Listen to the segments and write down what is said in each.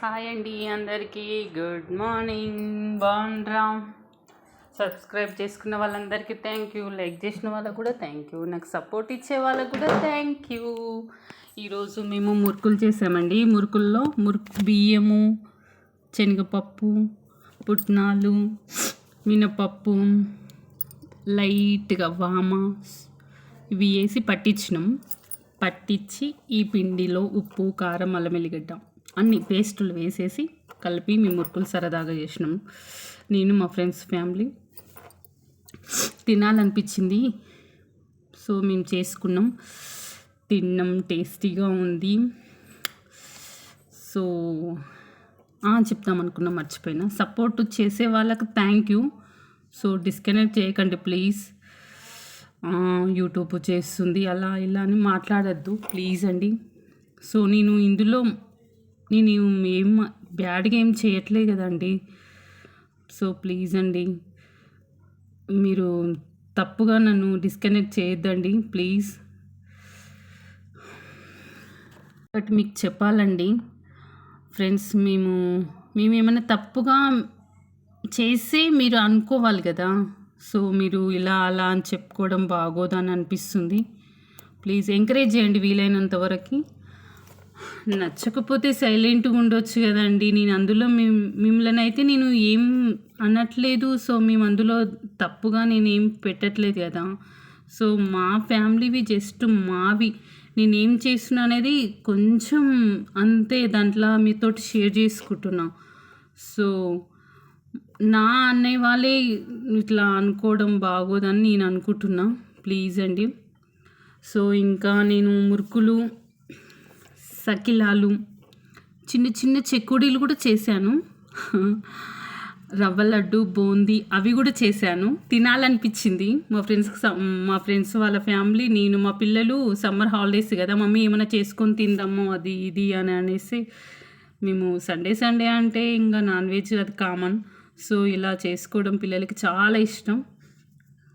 Hi అండి అందరికీ. Good morning బాగుండ్రా? Subscribe చేసుకున్న వాళ్ళందరికీ థ్యాంక్ యూ లైక్ చేసిన వాళ్ళకు కూడా థ్యాంక్ యూ నాకు సపోర్ట్ ఇచ్చే వాళ్ళకు కూడా థ్యాంక్ యూ ఈరోజు మేము మురుకులు చేసామండి. మురుకుల్లో మురుకు బియ్యము శనగపప్పు పుట్నాలు మినపప్పు లైట్గా వామ ఇవి వేసి పట్టించినాం. పట్టించి ఈ పిండిలో ఉప్పు కారం అల్లం వెల్లిగడ్డ అన్ని పేస్టులు వేసేసి కలిపి మేము మురుకులు సరదాగా చేసినాం. నేను మా ఫ్రెండ్స్ ఫ్యామిలీ తినాలనిపించింది. సో మేము చేసుకున్నాం. తిన్నాం టేస్టీగా ఉంది. సో చెప్తాం చెప్దాం అనుకున్నా మర్చిపోయినా. సపోర్ట్ చేసే వాళ్ళకి థ్యాంక్ యూ సో డిస్కనెక్ట్ చేయకండి ప్లీజ్ యూట్యూబ్ చేస్తుంది. అలా ఇలా అని మాట్లాడద్దు. ప్లీజ్ అండి. సో నేను ఇందులో నేను ఏం బ్యాడ్గా ఏం చేయట్లే కదండి. సో ప్లీజ్ అండి. మీరు తప్పుగా నన్ను డిస్కనెక్ట్ చేయొద్దండి ప్లీజ్. బట్ మీకు చెప్పాలండి ఫ్రెండ్స్ మేము మేము ఏమైనా తప్పుగా చేసి మీరు అనుకోవాలి కదా. సో మీరు ఇలా అలా అని చెప్పుకోవడం బాగోదని అనిపిస్తుంది. ప్లీజ్ ఎంకరేజ్ చేయండి వీలైనంత వరకు. నచ్చకపోతే సైలెంట్గా ఉండొచ్చు కదండి. నేను అందులో మిమ్- మిమ్మల్ని అయితే నేను ఏం అనట్లేదు. సో మేము అందులో తప్పుగా నేనేం పెట్టట్లేదు కదా. సో మా ఫ్యామిలీవి జస్ట్ మావి. నేనేం చేస్తున్నా అనేది కొంచెం అంతే దాంట్లో మీతోటి షేర్ చేసుకుంటున్నా. సో నా అన్నయ్య వాళ్ళే ఇట్లా అనుకోవడం బాగోదని నేను అనుకుంటున్నా. ప్లీజ్ అండి. సో ఇంకా నేను మురుకులు సకిలాలు చిన్న చిన్న చెక్కుడీలు కూడా చేశాను. రవ్వ లడ్డు బూందీ అవి కూడా చేశాను. తినాలనిపించింది. మా ఫ్రెండ్స్కి మా ఫ్రెండ్స్ వాళ్ళ ఫ్యామిలీ నేను మా పిల్లలు సమ్మర్ హాలిడేస్ కదా మమ్మీ ఏమైనా చేసుకొని తిందాము అది ఇది అని అనేసి మేము సండే సండే అంటే ఇంకా నాన్ వెజ్ అది కామన్. సో ఇలా చేసుకోవడం పిల్లలకి చాలా ఇష్టం.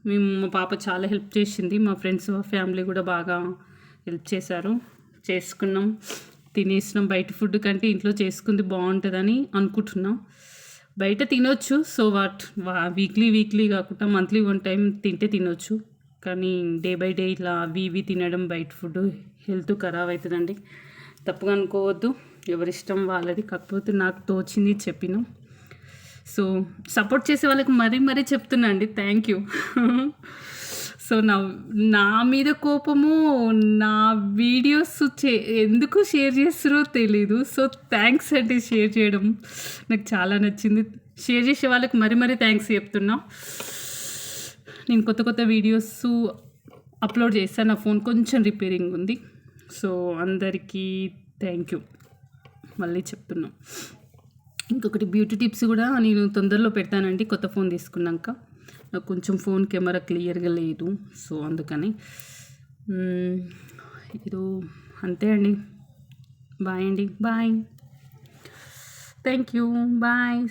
మేము మా పాప చాలా హెల్ప్ చేసింది. మా ఫ్రెండ్స్ ఫ్యామిలీ కూడా బాగా హెల్ప్ చేశారు. చేసుకున్నాం. తినేసినాం. బయట ఫుడ్ కంటే ఇంట్లో చేసుకుంది బాగుంటుందని అనుకుంటున్నాం. బయట తినొచ్చు. So what? వీక్లీ వీక్లీ కాకుండా మంత్లీ వన్ టైం తింటే తినొచ్చు. కానీ డే బై డే ఇట్లా అవి ఇవి తినడం బయట ఫుడ్ హెల్త్ ఖరాబ్ అవుతుందండి. తప్పుగా అనుకోవద్దు. ఎవరిష్టం వాళ్ళది. కాకపోతే నాకు తోచింది చెప్పినాం. సో సపోర్ట్ చేసే వాళ్ళకి మరీ మరీ చెప్తున్నా అండి. Thank you. సో నా నా మీద కోపము నా వీడియోస్ చే ఎందుకు షేర్ చేస్తారో తెలీదు. సో థ్యాంక్స్ అండి షేర్ చేయడం. నాకు చాలా నచ్చింది. షేర్ చేసే వాళ్ళకి మరీ మరీ థ్యాంక్స్ చెప్తున్నా. నేను కొత్త కొత్త వీడియోస్ అప్లోడ్ చేస్తాను. నా ఫోన్ కొంచెం రిపేరింగ్ ఉంది. సో అందరికీ థ్యాంక్ యూ. మళ్ళీ చెప్తున్నాం. ఇంకొకటి బ్యూటీ టిప్స్ కూడా నేను తొందరలో పెడతానండి. కొత్త ఫోన్ తీసుకున్నాక. కొంచెం ఫోన్ కెమెరా క్లియర్గా లేదు సో అందుకని. ఇది అంతే అండి. బాయ్ అండి. బాయ్. Thank you bye.